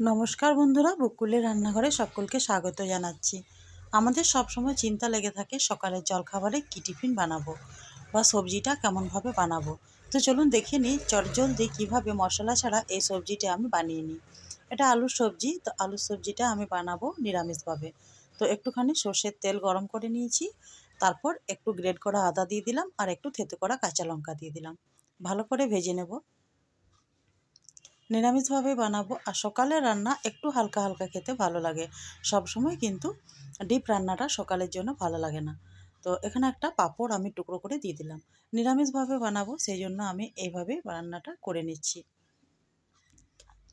নমস্কার বন্ধুরা, বকুলের রান্নাঘরে সকলকে স্বাগত জানাচ্ছি। আমাদের সবসময় চিন্তা লেগে থাকে সকালের জলখাবারে কী টিফিন বানাবো বা সবজিটা কেমনভাবে বানাবো। তো চলুন দেখে নিই চটজলদি কীভাবে মশলা ছাড়া এই সবজিটা আমি বানিয়ে নিই। এটা আলুর সবজি, তো আলুর সবজিটা আমি বানাবো নিরামিষভাবে। তো একটুখানি সর্ষের তেল গরম করে নিয়েছি, তারপর একটু গ্রেড করা আদা দিয়ে দিলাম আর একটু থেতে করা কাঁচা লঙ্কা দিয়ে দিলাম। ভালো করে ভেজে নেব। নিরামিষভাবে বানাবো আর সকালের রান্না একটু হালকা হালকা খেতে ভালো লাগে। সব সময় কিন্তু ডিপ রান্নাটা সকালের জন্য ভালো লাগে না। তো এখানে একটা পাপড় আমি টুকরো করে দিয়ে দিলাম। নিরামিষভাবে বানাবো সেই জন্য আমি এইভাবে রান্নাটা করে নিচ্ছি।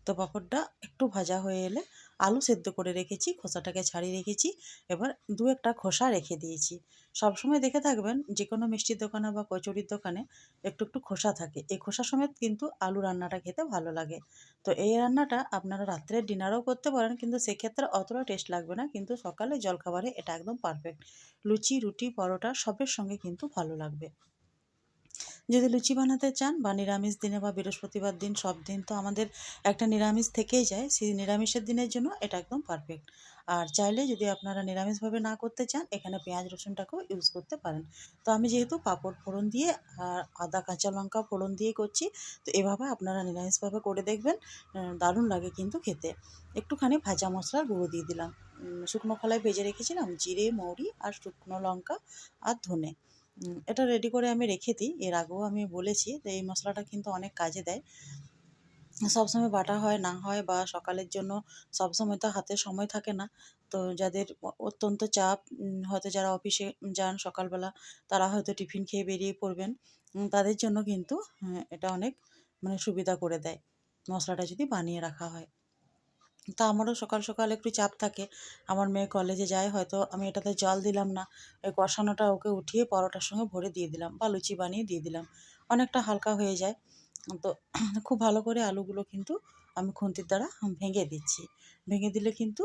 তো পাপড়টা একটু ভাজা হয়ে এলে আলু সেদ্ধ করে রেখেছি, খোসাটাকে ছাড়িয়ে রেখেছি, এবার দু একটা খোসা রেখে দিয়েছি। সবসময় দেখে থাকবেন যে কোনো মিষ্টির দোকানে বা কচুরির দোকানে একটু একটু খোসা থাকে। এই খোসা সমেত কিন্তু আলু রান্নাটা খেতে ভালো লাগে। তো এই রান্নাটা আপনারা রাত্রে ডিনারও করতে পারেন, কিন্তু সেক্ষেত্রে অতটা টেস্ট লাগবে না, কিন্তু সকালে জলখাবারে এটা একদম পারফেক্ট। লুচি, রুটি, পরোটা সবের সঙ্গে কিন্তু ভালো লাগবে। যদি লুচি বানাতে চান বা নিরামিষ দিনে বা বৃহস্পতিবার দিন, সব দিন তো আমাদের একটা নিরামিষ থেকেই যায়। সেই নিরামিষের দিনের জন্য এটা একদম পারফেক্ট আর চাইলে যদি আপনারা নিরামিষভাবে না করতে চান, এখানে পেঁয়াজ রসুনটাকেও ইউজ করতে পারেন। তো আমি যেহেতু পাঁপড় ফোড়ন দিয়ে আর আদা কাঁচা লঙ্কা ফোড়ন দিয়ে করছি, তো এভাবে আপনারা নিরামিষভাবে করে দেখবেন। দারুণ লাগে কিন্তু খেতে। একটুখানি ভাজা মশলার গুঁড়ো দিয়ে দিলাম। শুকনো খোলায় ভেজে রেখেছিলাম জিরে, মৌরি আর শুকনো লঙ্কা আর ধনে। এটা রেডি করে আমি রেখে দিই। এর আগেও আমি বলেছি যে, এই মশলাটা কিন্তু অনেক কাজে দেয়। সবসময় বাটা হয়, না হয় বা সকালের জন্য সবসময় তো হাতে সময় থাকে না। তো যাদের অত্যন্ত চাপ হয়তো যারা অফিসে যান সকালবেলা, তারা হয়তো টিফিন খেয়ে বেরিয়ে পড়বেন। তাদের জন্য কিন্তু এটা অনেক মানে সুবিধা করে দেয়। মশলাটা যদি বানিয়ে রাখা হয়। তা আমারও সকাল সকাল একটু চাপ থাকে। আমার মেয়ে কলেজে যায়, হয়তো আমি এটাতে জল দিলাম না। ওই কষানোটা ওকে উঠিয়ে পরোটার সঙ্গে ভরে দিয়ে দিলাম বা লুচি বানিয়ে দিয়ে দিলাম। অনেকটা হালকা হয়ে যায়। তো খুব ভালো করে আলুগুলো কিন্তু আমি খুন্তির দ্বারা ভেঙে দিচ্ছি। ভেঙে দিলে কিন্তু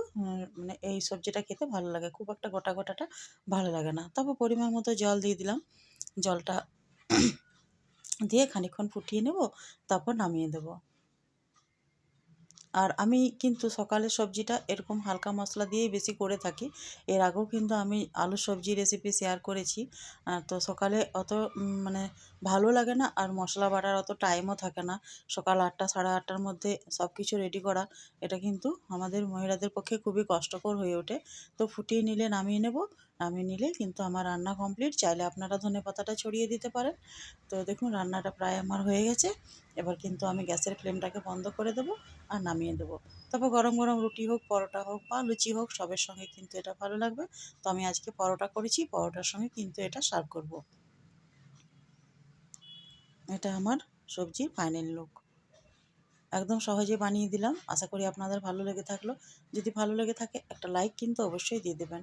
মানে এই সবজিটা খেতে ভালো লাগে। খুব একটা গোটা গোটাটা ভালো লাগে না। তারপর পরিমাণ মতো জল দিয়ে দিলাম। জলটা দিয়ে খানিকক্ষণ ফুটিয়ে নেব, তারপর নামিয়ে দেবো। আর আমি কিন্তু সকালের সবজিটা এরকম হালকা মশলা দিয়েই বেশি করে থাকি। এর আগেও কিন্তু আমি আলু সবজি রেসিপি শেয়ার করেছি। তো সকালে অত মানে ভালো লাগে না আর মশলা বাটার অত টাইমও থাকে না। সকাল আটটা, সাড়ে আটটার মধ্যে সব কিছু রেডি করা, এটা কিন্তু আমাদের মহিলাদের পক্ষে খুবই কষ্টকর হয়ে ওঠে। তো ফুটিয়ে নিলে নামিয়ে নেব নামিয়ে নিলে কিন্তু আমার রান্না কমপ্লিট চাইলে আপনারা ধনে পাতাটা ছড়িয়ে দিতে পারেন। তো দেখুন, রান্নাটা প্রায় আমার হয়ে গেছে। এবার কিন্তু আমি গ্যাসের ফ্লেমটাকে বন্ধ করে দেবো আর নামিয়ে দেবো। তারপর গরম গরম রুটি হোক, পরোটা হোক বা লুচি হোক, সবের সঙ্গে কিন্তু এটা ভালো লাগবে। তো আমি আজকে পরোটা করেছি, পরোটার সঙ্গে কিন্তু এটা সার্ভ করব। এটা আমার সবজির ফাইনাল লুক একদম সহজে বানিয়ে দিলাম। আশা করি আপনাদের ভালো লেগে থাকল। যদি ভালো লেগে থাকে, একটা লাইক কিন্তু অবশ্যই দিয়ে দেবেন।